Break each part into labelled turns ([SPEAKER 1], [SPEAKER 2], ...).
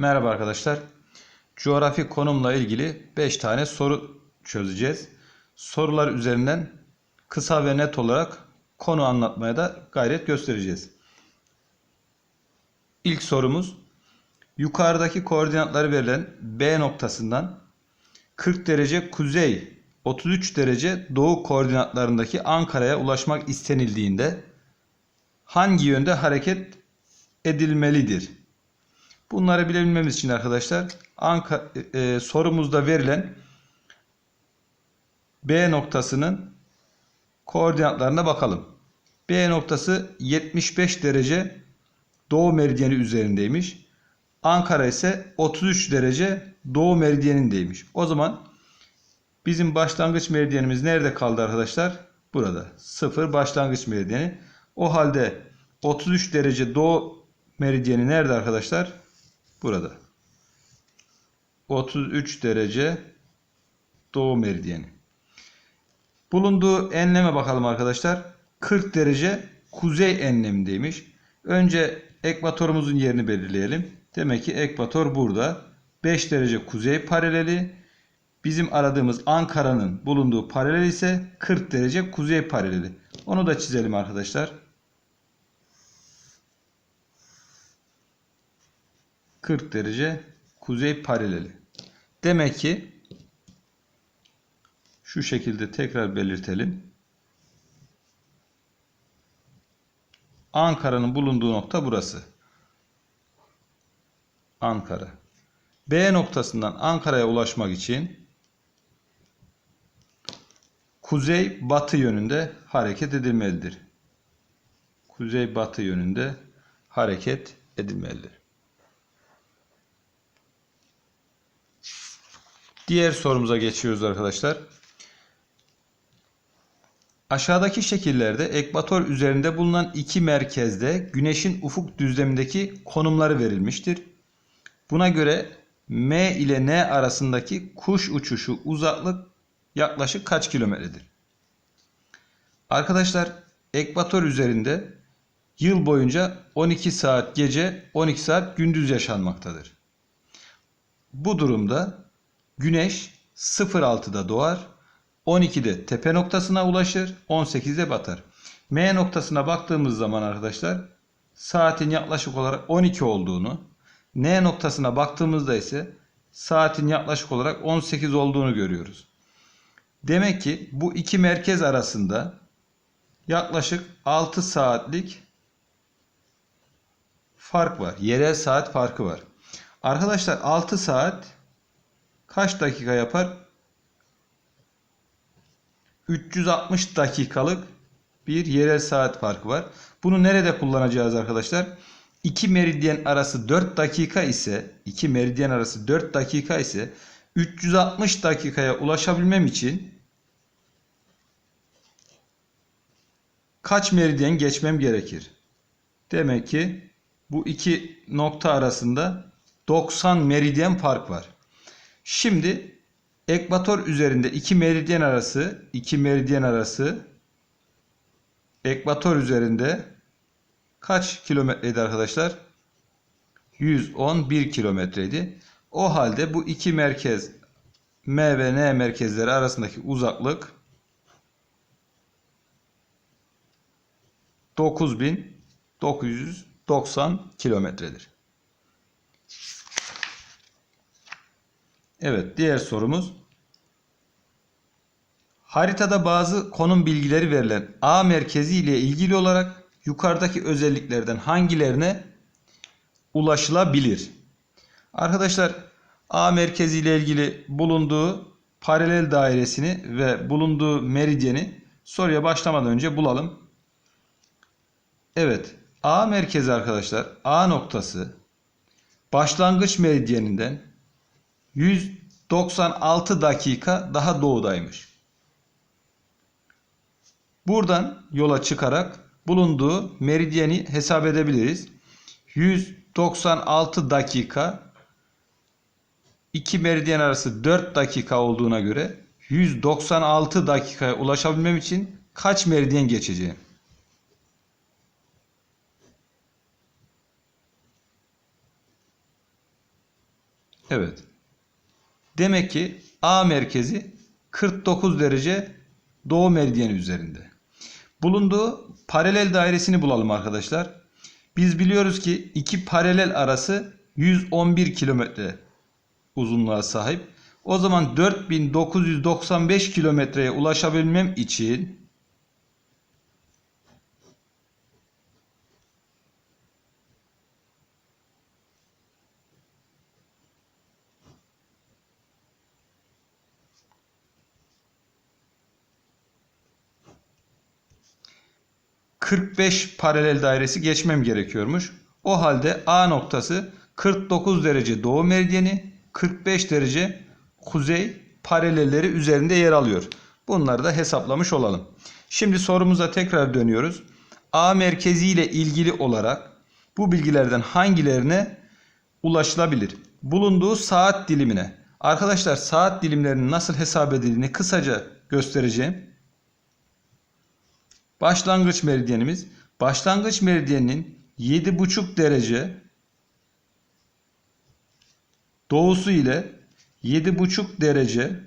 [SPEAKER 1] Merhaba arkadaşlar. Coğrafi konumla ilgili 5 tane soru çözeceğiz. Sorular üzerinden kısa ve net olarak konu anlatmaya da gayret göstereceğiz. İlk sorumuz yukarıdaki koordinatları verilen B noktasından 40 derece kuzey, 33 derece doğu koordinatlarındaki Ankara'ya ulaşmak istenildiğinde hangi yönde hareket edilmelidir? Bunları bilebilmemiz için arkadaşlar Anka, e, sorumuzda verilen B noktasının koordinatlarına bakalım. B noktası 75 derece doğu meridyeni üzerindeymiş. Ankara ise 33 derece doğu meridyenindeymiş. O zaman bizim başlangıç meridyenimiz nerede kaldı arkadaşlar? Burada. 0 başlangıç meridyeni. O halde 33 derece doğu meridyeni nerede arkadaşlar? Burada. 33 derece doğu meridyeni. Bulunduğu enleme bakalım arkadaşlar. 40 derece kuzey enlemindeymiş. Önce ekvatorumuzun yerini belirleyelim. Demek ki ekvator burada. 5 derece kuzey paraleli. Bizim aradığımız Ankara'nın bulunduğu paralel ise 40 derece kuzey paraleli. Onu da çizelim arkadaşlar. 40 derece kuzey paraleli. Demek ki şu şekilde tekrar belirtelim. Ankara'nın bulunduğu nokta burası. Ankara. B noktasından Ankara'ya ulaşmak için kuzey batı yönünde hareket edilmelidir. Kuzey batı yönünde hareket edilmelidir. Diğer sorumuza geçiyoruz arkadaşlar. Aşağıdaki şekillerde ekvator üzerinde bulunan iki merkezde güneşin ufuk düzlemindeki konumları verilmiştir. Buna göre M ile N arasındaki kuş uçuşu uzaklık yaklaşık kaç kilometredir? Arkadaşlar ekvator üzerinde yıl boyunca 12 saat gece 12 saat gündüz yaşanmaktadır. Bu durumda güneş 06'da doğar, 12'de tepe noktasına ulaşır, 18'de batar. M noktasına baktığımız zaman arkadaşlar saatin yaklaşık olarak 12 olduğunu, N noktasına baktığımızda ise saatin yaklaşık olarak 18 olduğunu görüyoruz. Demek ki bu iki merkez arasında yaklaşık 6 saatlik fark var. Yerel saat farkı var. Arkadaşlar 6 saat kaç dakika yapar? 360 dakikalık bir yerel saat farkı var. Bunu nerede kullanacağız arkadaşlar? İki meridyen arası 4 dakika ise iki meridyen arası 4 dakika ise 360 dakikaya ulaşabilmem için kaç meridyen geçmem gerekir? Demek ki bu iki nokta arasında 90 meridyen fark var. Şimdi ekvator üzerinde iki meridyen arası iki meridyen arası ekvator üzerinde kaç kilometreydi arkadaşlar? 111 kilometreydi. O halde bu iki merkez M ve N merkezleri arasındaki uzaklık 9990 kilometredir. Evet, diğer sorumuz. Haritada bazı konum bilgileri verilen A merkezi ile ilgili olarak yukarıdaki özelliklerden hangilerine ulaşılabilir? Arkadaşlar A merkezi ile ilgili bulunduğu paralel dairesini ve bulunduğu meridyeni soruya başlamadan önce bulalım. Evet, A merkezi arkadaşlar A noktası başlangıç meridyeninden 196 dakika daha doğudaymış. Buradan yola çıkarak bulunduğu meridyeni hesap edebiliriz. 196 dakika 2 meridyen arası 4 dakika olduğuna göre 196 dakikaya ulaşabilmem için kaç meridyen geçeceğim? Evet. Demek ki A merkezi 49 derece doğu meridyeni üzerinde. Bulunduğu paralel dairesini bulalım arkadaşlar. Biz biliyoruz ki iki paralel arası 111 kilometre uzunluğa sahip. O zaman 4995 kilometreye ulaşabilmem için ...45 paralel dairesi geçmem gerekiyormuş. O halde A noktası 49 derece doğu meridyeni, 45 derece kuzey paralelleri üzerinde yer alıyor. Bunları da hesaplamış olalım. Şimdi sorumuza tekrar dönüyoruz. A merkezi ile ilgili olarak bu bilgilerden hangilerine ulaşılabilir? Bulunduğu saat dilimine. Arkadaşlar saat dilimlerinin nasıl hesap edildiğini kısaca göstereceğim. Başlangıç meridyenimiz. Başlangıç meridyeninin 7,5 derece doğusu ile 7,5 derece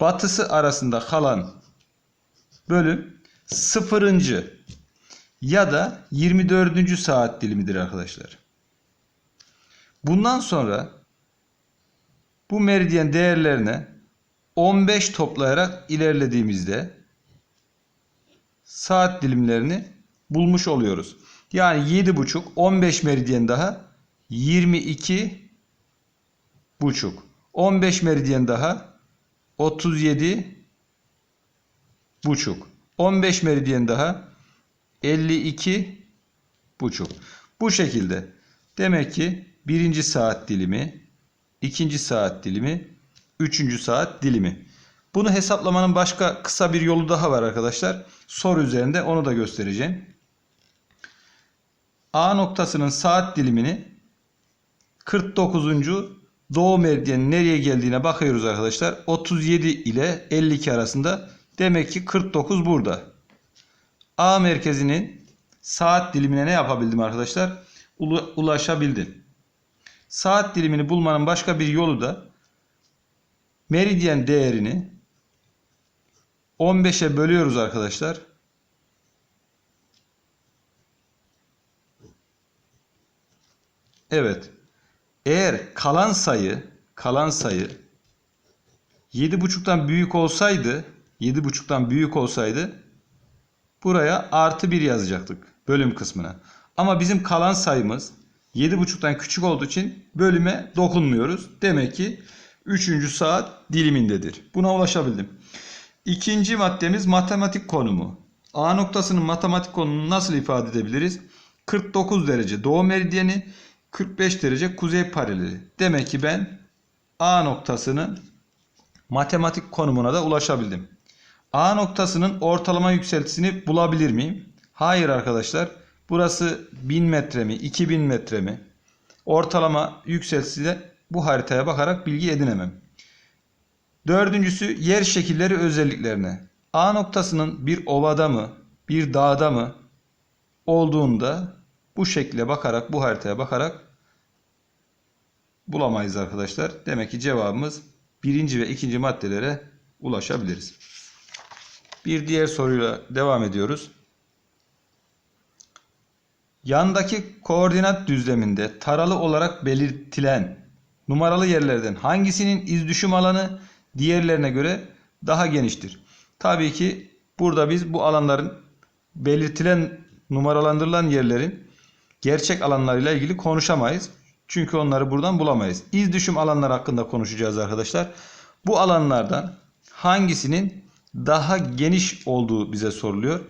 [SPEAKER 1] batısı arasında kalan bölüm 0. ya da 24. saat dilimidir arkadaşlar. Bundan sonra bu meridyen değerlerine 15 toplayarak ilerlediğimizde saat dilimlerini bulmuş oluyoruz. Yani 7,5 15 meridyen daha 22 buçuk. 15 meridyen daha 37 buçuk. 15 meridyen daha 52 buçuk. Bu şekilde. Demek ki birinci saat dilimi, ikinci saat dilimi, üçüncü saat dilimi. Bunu hesaplamanın başka kısa bir yolu daha var arkadaşlar. Soru üzerinde onu da göstereceğim. A noktasının saat dilimini 49. doğu meridyenin nereye geldiğine bakıyoruz arkadaşlar. 37 ile 52 arasında. Demek ki 49 burada. A merkezinin saat dilimine ne yapabildim arkadaşlar? Ulaşabildim. Saat dilimini bulmanın başka bir yolu da meridyen değerini 15'e bölüyoruz arkadaşlar. Evet. Eğer kalan sayı kalan sayı 7.5'tan büyük olsaydı 7.5'tan büyük olsaydı buraya artı 1 yazacaktık bölüm kısmına. Ama bizim kalan sayımız 7.5'tan küçük olduğu için bölüme dokunmuyoruz. Demek ki 3. saat dilimindedir. Buna ulaşabildim. İkinci maddemiz matematik konumu. A noktasının matematik konumunu nasıl ifade edebiliriz? 49 derece doğu meridyeni 45 derece kuzey paraleli. Demek ki ben A noktasının matematik konumuna da ulaşabildim. A noktasının ortalama yükseltisini bulabilir miyim? Hayır arkadaşlar. Burası 1000 metre mi, 2000 metre mi? Ortalama yükseltisiyle bu haritaya bakarak bilgi edinemem. Dördüncüsü yer şekilleri özelliklerine. A noktasının bir ovada mı, bir dağda mı olduğunda bu şekle bakarak, bu haritaya bakarak bulamayız arkadaşlar. Demek ki cevabımız birinci ve ikinci maddelere ulaşabiliriz. Bir diğer soruyla devam ediyoruz. Yandaki koordinat düzleminde taralı olarak belirtilen numaralı yerlerden hangisinin iz düşüm alanı diğerlerine göre daha geniştir? Tabii ki burada biz bu alanların belirtilen numaralandırılan yerlerin gerçek alanlarıyla ilgili konuşamayız. Çünkü onları buradan bulamayız. İz düşüm alanlar hakkında konuşacağız arkadaşlar. Bu alanlardan hangisinin daha geniş olduğu bize soruluyor.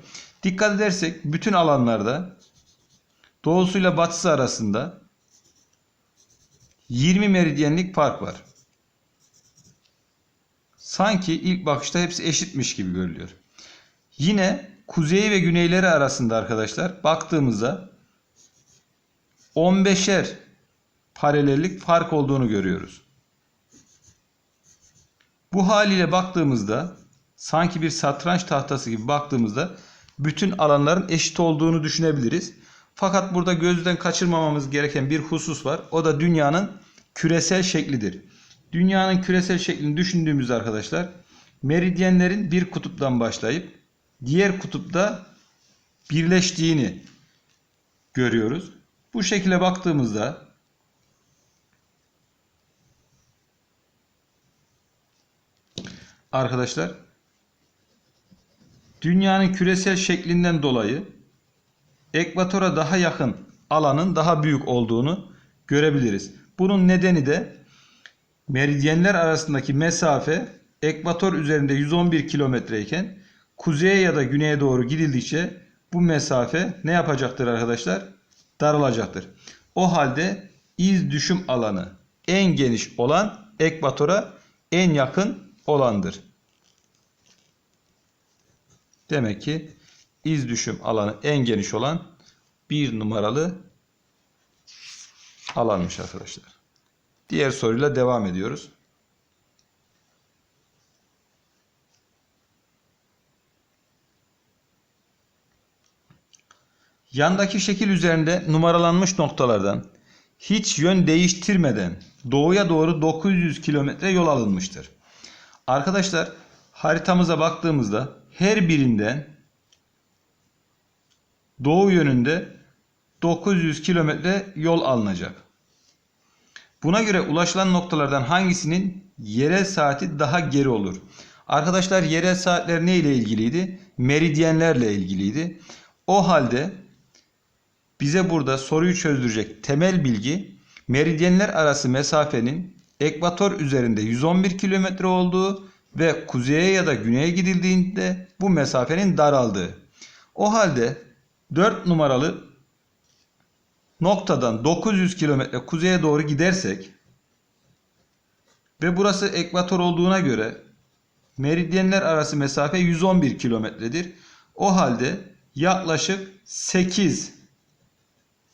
[SPEAKER 1] Dikkat edersek bütün alanlarda doğusuyla batısı arasında 20 meridyenlik fark var. Sanki ilk bakışta hepsi eşitmiş gibi görülüyor. Yine kuzey ve güneyleri arasında arkadaşlar baktığımızda 15'er paralellik fark olduğunu görüyoruz. Bu haliyle baktığımızda sanki bir satranç tahtası gibi baktığımızda bütün alanların eşit olduğunu düşünebiliriz. Fakat burada gözden kaçırmamamız gereken bir husus var. O da dünyanın küresel şeklidir. Dünyanın küresel şeklini düşündüğümüzde arkadaşlar meridyenlerin bir kutuptan başlayıp diğer kutupta birleştiğini görüyoruz. Bu şekilde baktığımızda arkadaşlar dünyanın küresel şeklinden dolayı ekvatora daha yakın alanın daha büyük olduğunu görebiliriz. Bunun nedeni de meridyenler arasındaki mesafe ekvator üzerinde 111 kilometre iken kuzeye ya da güneye doğru gidildikçe bu mesafe ne yapacaktır arkadaşlar? Daralacaktır. O halde iz düşüm alanı en geniş olan ekvatora en yakın olandır. Demek ki iz düşüm alanı en geniş olan bir numaralı alanmış arkadaşlar. Diğer soruyla devam ediyoruz. Yandaki şekil üzerinde numaralanmış noktalardan hiç yön değiştirmeden doğuya doğru 900 kilometre yol alınmıştır. Arkadaşlar haritamıza baktığımızda her birinden doğu yönünde 900 kilometre yol alınacak. Buna göre ulaşılan noktalardan hangisinin yerel saati daha geri olur? Arkadaşlar yerel saatler ne ile ilgiliydi? Meridyenlerle ilgiliydi. O halde bize burada soruyu çözdürecek temel bilgi meridyenler arası mesafenin ekvator üzerinde 111 kilometre olduğu ve kuzeye ya da güneye gidildiğinde bu mesafenin daraldığı. O halde 4 numaralı noktadan 900 kilometre kuzeye doğru gidersek ve burası ekvator olduğuna göre meridyenler arası mesafe 111 kilometredir. O halde yaklaşık 8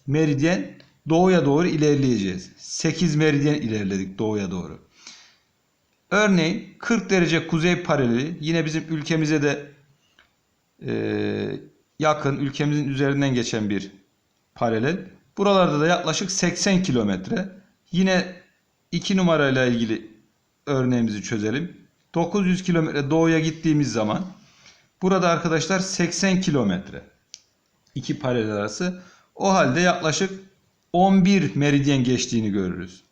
[SPEAKER 1] meridyen doğuya doğru ilerleyeceğiz. 8 meridyen ilerledik doğuya doğru. Örneğin 40 derece kuzey paraleli yine bizim ülkemize de e, yakın ülkemizin üzerinden geçen bir paralel. Buralarda da yaklaşık 80 kilometre. Yine 2 numarayla ilgili örneğimizi çözelim. 900 kilometre doğuya gittiğimiz zaman burada arkadaşlar 80 kilometre. iki paralel arası. O halde yaklaşık 11 meridyen geçtiğini görürüz.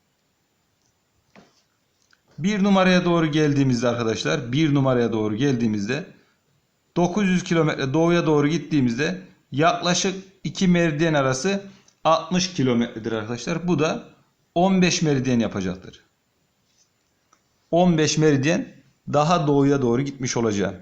[SPEAKER 1] Bir numaraya doğru geldiğimizde arkadaşlar bir numaraya doğru geldiğimizde 900 kilometre doğuya doğru gittiğimizde yaklaşık iki meridyen arası 60 kilometredir arkadaşlar. Bu da 15 meridyen yapacaktır. 15 meridyen daha doğuya doğru gitmiş olacağım.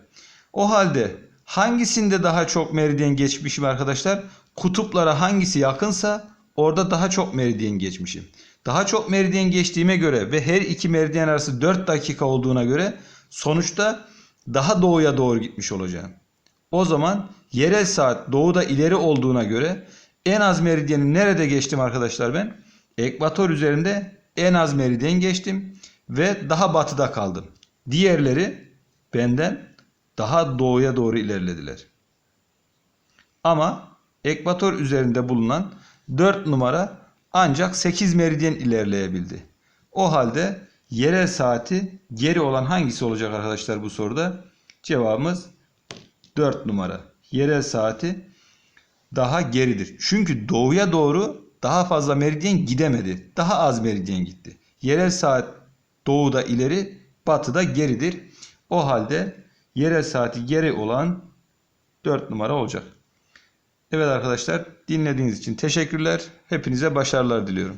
[SPEAKER 1] O halde hangisinde daha çok meridyen geçmişim arkadaşlar? Kutuplara hangisi yakınsa orada daha çok meridyen geçmişim. Daha çok meridyen geçtiğime göre ve her iki meridyen arası 4 dakika olduğuna göre sonuçta daha doğuya doğru gitmiş olacağım. O zaman yerel saat doğuda ileri olduğuna göre en az meridyeni nerede geçtim arkadaşlar ben? Ekvator üzerinde en az meridyen geçtim ve daha batıda kaldım. Diğerleri benden daha doğuya doğru ilerlediler. Ama ekvator üzerinde bulunan 4 numara ancak 8 meridyen ilerleyebildi. O halde yerel saati geri olan hangisi olacak arkadaşlar bu soruda? Cevabımız 4 numara. Yerel saati daha geridir. Çünkü doğuya doğru daha fazla meridyen gidemedi. Daha az meridyen gitti. Yerel saat doğuda ileri, batıda geridir. O halde yerel saati geri olan 4 numara olacak. Evet arkadaşlar dinlediğiniz için teşekkürler. Hepinize başarılar diliyorum.